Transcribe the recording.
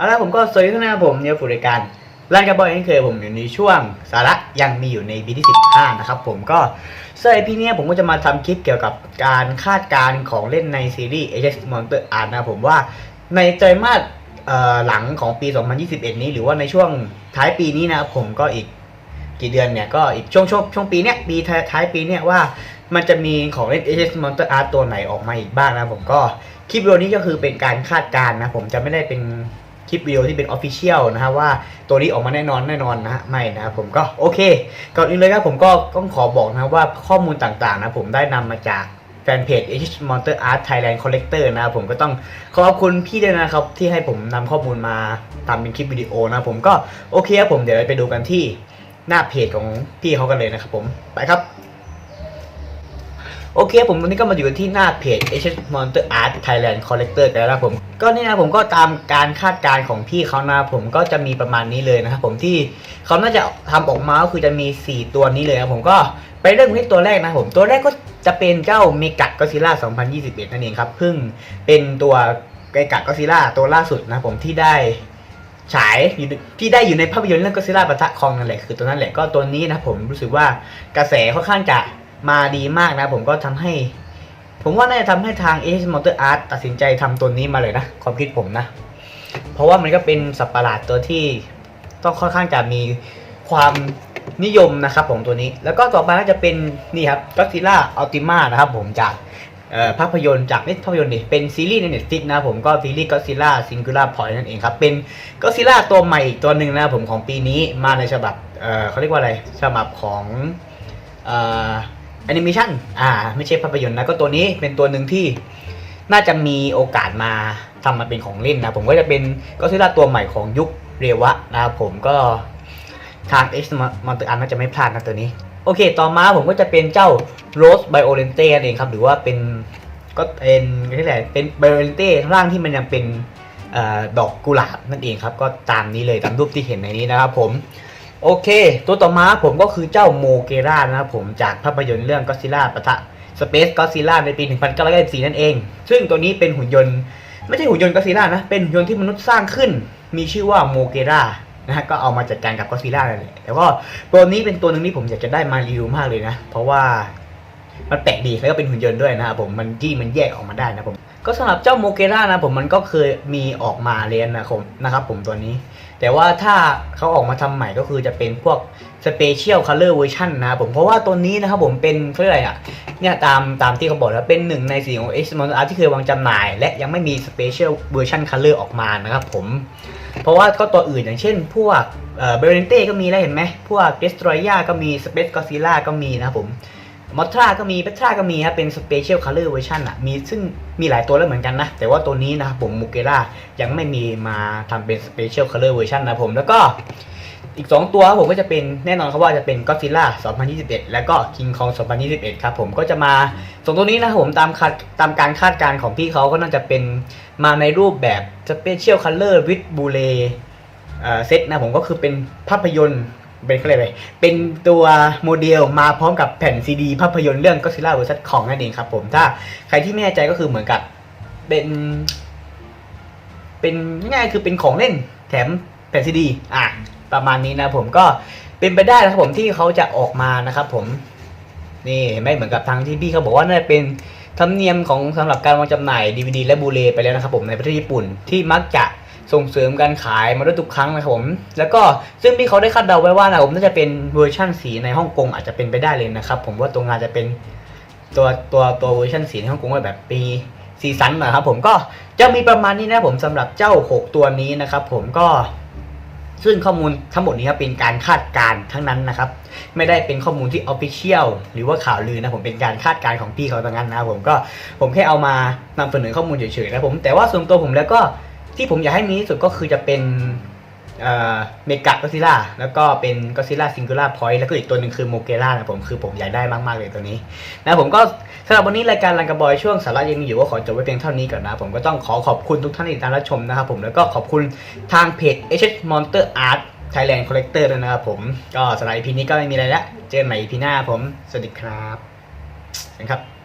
เอาละผมก็สวัสดีทุกท่านะครับผมเนี่ยผู้รายการร้านกระบอยนั่เคยผมอยู่ในช่วงสาระยังมีอยู่ในปีที่15นะครับผมก็สำหรับพี่เนี่ยผมก็จะมาทำคลิปเกี่ยวกับการคาดการณ์ของเล่นในซีรีส์ Ajax Monster Art นะครับผมว่าในไตรมาสหลังของปี 2021 นี้หรือว่าในช่วงท้ายปีนี้นะผมก็อีกกี่เดือนเนี่ยก็อีกช่วงช่วงช่วงปีเนี้ยปีท้ายปีเนี่ยว่ามันจะมีของเล่น Ajax Monster Art ตัวไหนออกมาอีกบ้างนะผมก็คลิปวิดีโอนี้ก็คือเป็นการคาดการณ์นะผมจะไม่ได้เป็น คลิปวิดีโอที่เป็นออฟฟิเชียลนะฮะว่าตัวนี้ออกมาแน่นอนแน่นอนนะฮะไม่นะครับผมก็โอเคก่อนอื่นเลยครับผมก็ต้องขอบอกนะว่าข้อมูลต่างๆนะผมได้นำมาจากแฟนเพจ H Monster Art Thailand Collector นะครับผมก็ต้องขอบคุณพี่ด้วยนะครับ ที่ให้ผมนำข้อมูลมาทำเป็นคลิปวิดีโอนะผมก็โอเคครับผมเดี๋ยวไปดูกันที่หน้าเพจของพี่เขากันเลยนะครับผม ไปครับ โอเคผมวันนี้ก็มาอยู่ที่หน้าเพจ H Monster Art Thailand Collector กันแล้วนะครับผมก็นี่นะผมก็ตามการคาดการณ์ของพี่เขานะผมก็จะมีประมาณนี้เลยนะครับผมที่เขาน่าจะทำออกมาก็คือจะมี 4 ตัวนี้เลยนะผมก็ไปเริ่มที่ตัวแรกนะผมตัวแรกก็จะเป็นเจ้าเมกัดก็ซิล่า2021 นั่นเองครับเพิ่งเป็นตัวเมกัดก็ซิล่าตัวล่าสุดนะผมที่ได้ฉายที่ได้อยู่ในภาพยนตร์เรื่องก็ซิล่าปะทะคองนั่นแหละคือตัวนั้นแหละก็ตัวนี้นะผมรู้สึกว่ากระแสค่อนข้างจะ มาดีมากนะ ผมก็ทำให้ ผมว่าน่าจะทำให้ทาง a อ Motor Art ตัดสินใจทำตัวนี้มาเลยนะ ความคิดผมนะ เพราะว่ามันก็เป็นสัตว์ประหลาดตัวที่ต้องค่อนข้างจะมีความนิยมนะครับผมตัวนี้ แล้วก็ต่อไปก็จะเป็นนี่ครับก็ซิล่าอัลติมานะครับผมจากภาพยนตร์จากไม่ภาพยนตร์ดิเป็นซีรีส์ใน Netflix นะผมก็ซีรีส์ก็ซิล่าซิงคูล่าพอยนั่นเองครับ เป็นก็ซิล่าตัวใหม่อีกตัวหนึ่งนะผมของปีนี้มาในฉบับเเขาเรียกว่าอะไรฉบับของ แอนิเมชันอ่าไม่ใช่ภาพยนตร์นะก็ตัวนี้เป็นตัวหนึ่งที่น่าจะมีโอกาสมาทำมาเป็นของเล่นนะผมก็จะเป็นก็ซิล่าตัวใหม่ของยุคเรวะนะครับผมก็ทาง X มอนเตอร์อันน่าจะไม่พลาดนะตัวนี้ โอเค ต่อมาผมก็จะเป็นเจ้า Rose Violente นั่นเองครับ หรือว่าเป็นก็เป็นที่ไหนเป็น Violente ร่างที่มันยังเป็นอดอกกุหลาบนั่นเองครับ ก็ตามนี้เลยตามรูปที่เห็นในนี้นะครับผม โอเค ตัวต่อมาผมก็คือเจ้าโมเกรานะครับผมจากภาพยนตร์เรื่องก็ซิล่าปะทะ Space Godzilla ในปี 1994 นั่นเอง ซึ่งตัวนี้เป็นหุ่นยนต์ ไม่ใช่หุ่นยนต์ก็ซิล่านะ เป็นหุ่นยนต์ที่มนุษย์สร้างขึ้น มีชื่อว่าโมเกรานะฮะก็เอามาจัดการกับก็ซิล่านั่นแหละแต่ก็ตัวนี้เป็นตัวหนึ่งที่ผมอยากจะได้มารีวิวมากเลยนะ เพราะว่ามันแปลกดีแล้วก็เป็นหุ่นยนต์ด้วยนะครับผมมันที่มันแยกออกมาได้นะผม ก็สำหรับเจ้าโมเกรานะผมมันก็เคยมีออกมาเรียนนะครับนะครับผมตัวนี้ แต่ว่าถ้าเขาออกมาทำใหม่ก็คือจะเป็นพวก Special Color Version นะครับผมเพราะว่าตัวนี้นะครับผมเป็นเขาเรียกอะไรอะเนี่ยตามตามที่เขาบอกแล้วเป็นหนึ่งในสีของ X Monster Art ที่เคยวางจำหน่าย และยังไม่มี Special Version Color อร์ออกมานะครับผม เพราะว่าก็ตัวอื่นอย่างเช่น พวกเบรนเต้ก็มีแล้วเห็นไหมพวก Destroyer ก็มี Space Godzilla ก็มีนะครับผม มอทราก็มีเปทราก็มีครับเป็น Special Color Version อะมีซึ่งมีหลายตัวแล้วเหมือนกันนะ แต่ว่าตัวนี้นะครับผมมูเกรายังไม่มีมาทำเป็น Special Color Version นนะผมแล้วก็อีก 2 ตัวครับผมก็จะเป็นแน่นอนครับว่าจะเป็น Godzilla 2021 แล้วก็ King Kong 2021 ครับผมก็จะมาสองตัวนี้นะครับผมตามคาดตามการคาดการณ์ของพี่เขาก็น่าจะเป็นมาในรูปแบบ Special Color with Blu-ray เอ่เซตนะผมก็คือเป็นภาพยนตร์ เป็นอะไรไปเป็นตัวโมเดลมาพร้อมกับแผ่นซีดีภาพยนตร์เรื่อง Godzilla vs Kong นั่นเองครับผมถ้าใครที่ไม่แน่ใจก็คือเหมือนกับเป็นเป็นง่ายๆคือเป็นของเล่นแถมแผ่นซีดีอะประมาณนี้นะผมก็เป็นไปได้นะครับผมที่เขาจะออกมานะครับผมนี่ไม่เหมือนกับทางที่พี่เขาบอกว่าน่าจะเป็นธรรมเนียมของสำหรับการวางจำหน่าย DVD และบูเลไปแล้วนะครับผมในประเทศญี่ปุ่นที่มักจะ ส่งเสริมการขายมาด้วยทุกครั้งนะครับผม แล้วก็ซึ่งพี่เขาได้คาดเดาไว้ว่านะผมน่าจะเป็นเวอร์ชั่นสีในฮ่องกงอาจจะเป็นไปได้เลยนะครับ ผมว่าตัวงานจะเป็นตัวตัวตัวเวอร์ชันสีในฮ่องกงแบบปีซีซันนะครับผมก็จะมีประมาณนี้นะผมสำหรับเจ้า 6 ตัวนี้นะครับ ผมก็ซึ่งข้อมูลทั้งหมดนี้ครับเป็นการคาดการณ์ทั้งนั้นนะครับ ไม่ได้เป็นข้อมูลที่ออฟฟิเชียลหรือว่าข่าวลือนะผมเป็นการคาดการณ์ของพี่เขาทั้งนั้นนะผมก็ผมแค่เอามานำเสนอข้อมูลเฉยๆนะผมแต่ว่าส่วนตัวผมแล้วก็ ที่ผมอยากให้มีที่สุดก็คือจะเป็นเมกะก็ซิล่าแล้วก็เป็นก็ซิล่าซิงคูล่าพอยต์แล้วก็อีกตัวหนึ่งคือโมเกล่านะผมคือผมอยากได้มาก ๆ เลยตัวนี้ นะผมก็สำหรับวันนี้รายการลังกระบอยช่วงสาระยังมีอยู่ก็ขอจบไว้เพียงเท่านี้ก่อนนะ ผมก็ต้องขอขอบคุณทุกท่านที่ติดตามรับชมนะครับผมแล้วก็ขอบคุณทางเพจ h Monster Art Thailand Collector ด้วยนะครับผมก็สำหรับ EP นี้ก็ไม่มีอะไรละเจอกันใหม่ EP หน้าผมสวัสดีครับนะครับ